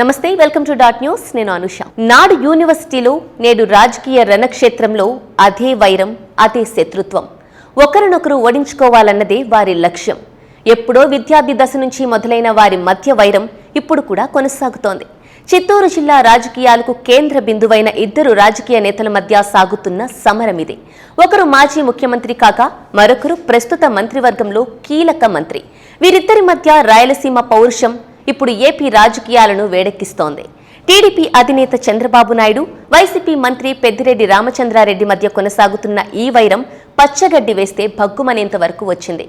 నమస్తే welcome to dot news. నేను అనుష. నాడు యూనివర్సిటీలో నేడు రాజకీయ రణక్షేత్రంలో అదే వైరం అదే శత్రుత్వం. ఒకరినొకరు ఓడించుకోవాలన్నదే వారి లక్ష్యం. ఎప్పుడో విద్యార్థి దశ నుంచి మొదలైన వారి మధ్య వైరం ఇప్పుడు కూడా కొనసాగుతోంది. చిత్తూరు జిల్లా రాజకీయాలకు కేంద్ర బిందువైన ఇద్దరు రాజకీయ నేతల మధ్య సాగుతున్న సమరం ఇది. ఒకరు మాజీ ముఖ్యమంత్రి కాగా మరొకరు ప్రస్తుత మంత్రివర్గంలో కీలక మంత్రి. వీరిద్దరి మధ్య రాయలసీమ పౌరుషం ఇప్పుడు ఏపీ రాజకీయాలను వేడెక్కిస్తోంది. టీడీపీ అధినేత చంద్రబాబు నాయుడు వైసీపీ మంత్రి పెద్దిరెడ్డి రామచంద్రారెడ్డి మధ్య కొనసాగుతున్న ఈ వైరం పచ్చగడ్డి వేస్తే భగ్గుమనేంత వరకు వచ్చింది.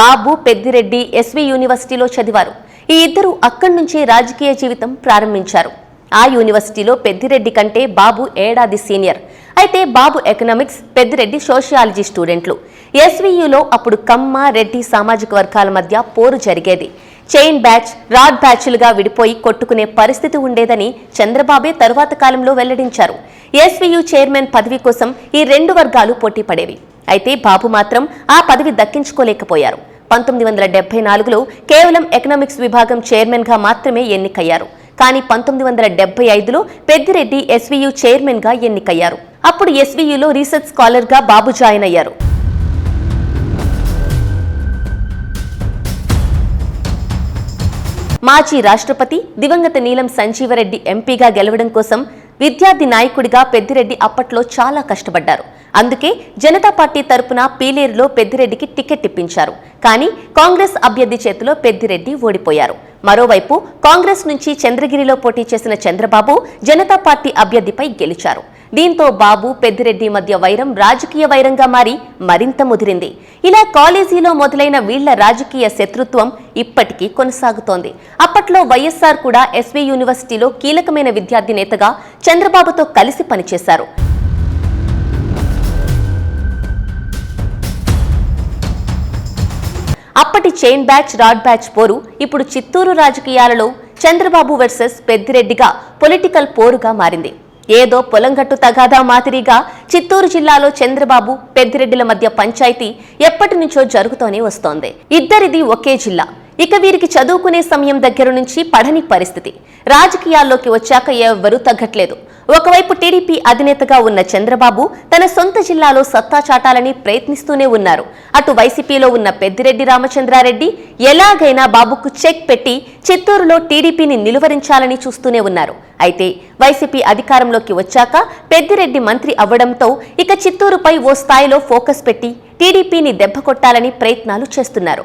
బాబు పెద్దిరెడ్డి ఎస్వి యూనివర్సిటీలో చదివారు. ఈ ఇద్దరు అక్కడి నుంచే రాజకీయ జీవితం ప్రారంభించారు. ఆ యూనివర్సిటీలో పెద్దిరెడ్డి కంటే బాబు ఏడాది సీనియర్. అయితే బాబు ఎకనామిక్స్ పెద్దిరెడ్డి సోషియాలజీ స్టూడెంట్లు. ఎస్వీయులో అప్పుడు కమ్మ రెడ్డి సామాజిక వర్గాల మధ్య పోరు జరిగేది. చైన్ బ్యాచ్ రాడ్ బ్యాచ్లుగా విడిపోయి కొట్టుకునే పరిస్థితి ఉండేదని చంద్రబాబే తరువాత కాలంలో వెల్లడించారు. ఎస్వీయు చైర్మన్ పదవి కోసం ఈ రెండు వర్గాలు పోటీ పడేవి. అయితే బాబు మాత్రం ఆ పదవి దక్కించుకోలేకపోయారు. పంతొమ్మిది వందల డెబ్బై నాలుగులో కేవలం ఎకనామిక్స్ విభాగం చైర్మన్గా మాత్రమే ఎన్నికయ్యారు. కానీ పంతొమ్మిది వందల డెబ్బై ఐదులో పెద్దిరెడ్డి ఎస్వీయు చైర్మన్గా ఎన్నికయ్యారు. అప్పుడు ఎస్వీయులో రీసెర్చ్ స్కాలర్గా బాబు జాయిన్ అయ్యారు. మాజీ రాష్ట్రపతి దివంగత నీలం సంజీవరెడ్డి ఎంపీగా గెలవడం కోసం విద్యార్థి నాయకుడిగా పెద్దిరెడ్డి అప్పట్లో చాలా కష్టపడ్డారు. అందుకే జనతా పార్టీ తరపున పీలేరులో పెద్దిరెడ్డికి టికెట్ ఇప్పించారు. కానీ కాంగ్రెస్ అభ్యర్థి చేతిలో పెద్దిరెడ్డి ఓడిపోయారు. మరోవైపు కాంగ్రెస్ నుంచి చంద్రగిరిలో పోటీ చేసిన చంద్రబాబు జనతా పార్టీ అభ్యర్థిపై గెలిచారు. దీంతో బాబు పెద్దిరెడ్డి మధ్య వైరం రాజకీయ వైరంగా మారి మరింత ముదిరింది. ఇలా కాలేజీలో మొదలైన వీళ్ళ రాజకీయ శత్రుత్వం ఇప్పటికీ కొనసాగుతోంది. అప్పట్లో వైఎస్ఆర్ కూడా ఎస్వీ యూనివర్సిటీలో కీలకమైన విద్యార్థి నేతగా చంద్రబాబుతో కలిసి పనిచేశారు. అప్పటి చైన్ బ్యాచ్ రాడ్ బ్యాచ్ పోరు ఇప్పుడు చిత్తూరు రాజకీయాలలో చంద్రబాబు వర్సెస్ పెద్దిరెడ్డిగా పొలిటికల్ పోరుగా మారింది. ఏదో పొలంగట్టు తగాదా మాదిరిగా చిత్తూరు జిల్లాలో చంద్రబాబు పెద్దిరెడ్డిల మధ్య పంచాయతీ ఎప్పటి నుంచో జరుగుతూనే వస్తోంది. ఇద్దరిది ఒకే జిల్లా. ఇక వీరికి చదువుకునే సమయం దగ్గర నుంచి పడని పరిస్థితి. రాజకీయాల్లోకి వచ్చాక ఎవ్వరూ తగ్గట్లేదు. ఒకవైపు టీడీపీ అధినేతగా ఉన్న చంద్రబాబు తన సొంత జిల్లాలో సత్తా చాటాలని ప్రయత్నిస్తూనే ఉన్నారు. అటు వైసీపీలో ఉన్న పెద్దిరెడ్డి రామచంద్రారెడ్డి ఎలాగైనా బాబుకు చెక్ పెట్టి చిత్తూరులో టీడీపీని నిలువరించాలని చూస్తూనే ఉన్నారు. అయితే వైసీపీ అధికారంలోకి వచ్చాక పెద్దిరెడ్డి మంత్రి అవ్వడంతో ఇక చిత్తూరుపై ఓ స్థాయిలో ఫోకస్ పెట్టి టీడీపీని దెబ్బకొట్టాలని ప్రయత్నాలు చేస్తున్నారు.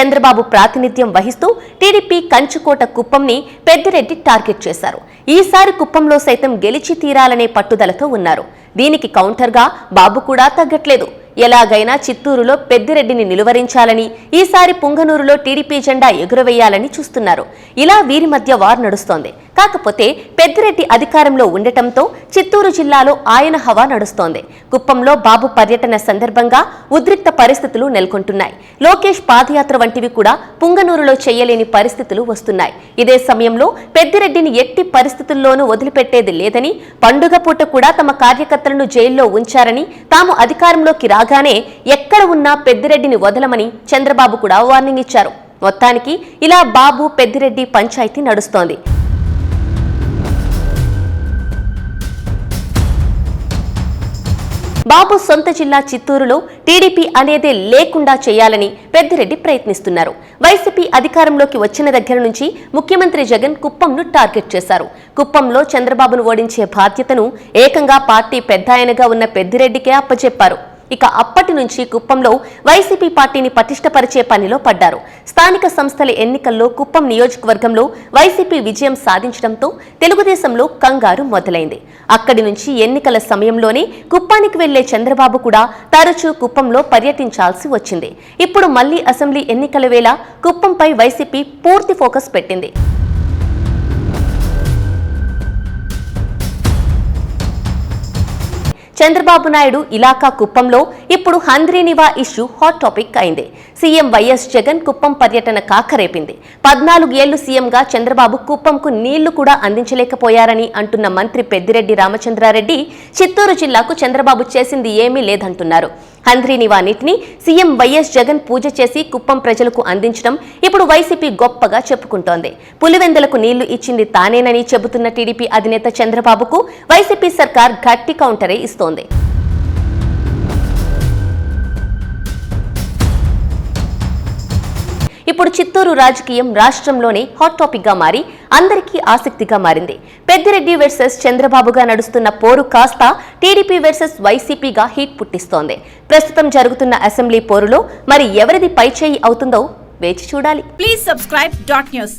చంద్రబాబు ప్రాతినిధ్యం వహిస్తూ టీడీపీ కంచుకోట కుప్పంని పెద్దిరెడ్డి టార్గెట్ చేశారు. ఈసారి కుప్పంలో సైతం గెలిచి తీరాలనే పట్టుదలతో ఉన్నారు. దీనికి కౌంటర్గా బాబు కూడా తగ్గట్లేదు. ఎలాగైనా చిత్తూరులో పెద్దిరెడ్డిని నిలువరించాలని ఈసారి పుంగనూరులో టీడీపీ జెండా ఎగురవేయాలని చూస్తున్నారు. ఇలా వీరి మధ్య వార్ నడుస్తోంది. కాకపోతే పెద్దిరెడ్డి అధికారంలో ఉండటంతో చిత్తూరు జిల్లాలో ఆయన హవా నడుస్తోంది. కుప్పంలో బాబు పర్యటన సందర్భంగా ఉద్రిక్త పరిస్థితులు నెలకొంటున్నాయి. లోకేష్ పాదయాత్ర వంటివి కూడా పుంగనూరులో చేయలేని పరిస్థితులు వస్తున్నాయి. ఇదే సమయంలో పెద్దిరెడ్డిని ఎట్టి పరిస్థితుల్లోనూ వదిలిపెట్టేది లేదని పండుగ పూట కూడా తమ కార్యకర్తలను జైల్లో ఉంచారని తాము అధికారంలోకి రాగానే ఎక్కడ ఉన్నా పెద్దిరెడ్డిని వదలమని చంద్రబాబు కూడా వార్నింగ్ ఇచ్చారు. మొత్తానికి ఇలా బాబు పెద్దిరెడ్డి పంచాయతీ నడుస్తోంది. బాబు సొంత జిల్లా చిత్తూరులో టీడీపీ అనేదే లేకుండా చేయాలని పెద్దిరెడ్డి ప్రయత్నిస్తున్నారు. వైసీపీ అధికారంలోకి వచ్చిన దగ్గర నుంచి ముఖ్యమంత్రి జగన్ కుప్పంను టార్గెట్ చేశారు. కుప్పంలో చంద్రబాబును ఓడించే బాధ్యతను ఏకంగా పార్టీ పెద్దాయనగా ఉన్న పెద్దిరెడ్డికే అప్పచెప్పారు ఇక అప్పటి నుంచి కుప్పంలో వైసీపీ పార్టీని పటిష్టపరిచే పనిలో పడ్డారు. స్థానిక సంస్థల ఎన్నికల్లో కుప్పం నియోజకవర్గంలో వైసీపీ విజయం సాధించడంతో తెలుగుదేశంలో కంగారు మొదలైంది. అక్కడి నుంచి ఎన్నికల సమయంలోనే కుప్పానికి వెళ్ళే చంద్రబాబు కూడా తరచూ కుప్పంలో పర్యటించాల్సి వచ్చింది. ఇప్పుడు మళ్ళీ అసెంబ్లీ ఎన్నికల వేళ కుప్పంపై వైసీపీ పూర్తి ఫోకస్ పెట్టింది. చంద్రబాబు నాయుడు ఇలాకా కుప్పంలో ఇప్పుడు హంద్రీనివా ఇష్యూ హాట్ టాపిక్ అయింది. సీఎం వైఎస్ జగన్ కుప్పం పర్యటన కాకరేపింది. పద్నాలుగు ఏళ్ళు సీఎంగా చంద్రబాబు కుప్పంకు నీళ్ళు కూడా అందించలేకపోయారని అంటున్న మంత్రి పెద్దిరెడ్డి రామచంద్రారెడ్డి చిత్తూరు జిల్లాకు చంద్రబాబు చేసింది ఏమీ లేదంటున్నారు. హంద్రీనివా నీటిని సీఎం వైఎస్ జగన్ పూజ చేసి కుప్పం ప్రజలకు అందించడం ఇప్పుడు వైసీపీ గొప్పగా చెప్పుకుంటోంది. పులివెందులకు నీళ్ళు ఇచ్చింది తానేనని చెబుతున్న టీడీపీ అధినేత చంద్రబాబుకు వైసీపీ సర్కార్ గట్టి కౌంటరే ఇస్తోంది. ఇప్పుడు చిత్తూరు రాజకీయం రాష్ట్రంలోనే హాట్ టాపిక్గా మారి అందరికీ ఆసక్తిగా మారింది. పెద్దిరెడ్డి వర్సెస్ చంద్రబాబుగా నడుస్తున్న పోరు కాస్త టీడీపీ వర్సెస్ వైసీపీగా హీట్ పుట్టిస్తోంది. ప్రస్తుతం జరుగుతున్న అసెంబ్లీ పోరులో మరి ఎవరిది పైచేయి అవుతుందో వేచి చూడాలి. Please subscribe dot news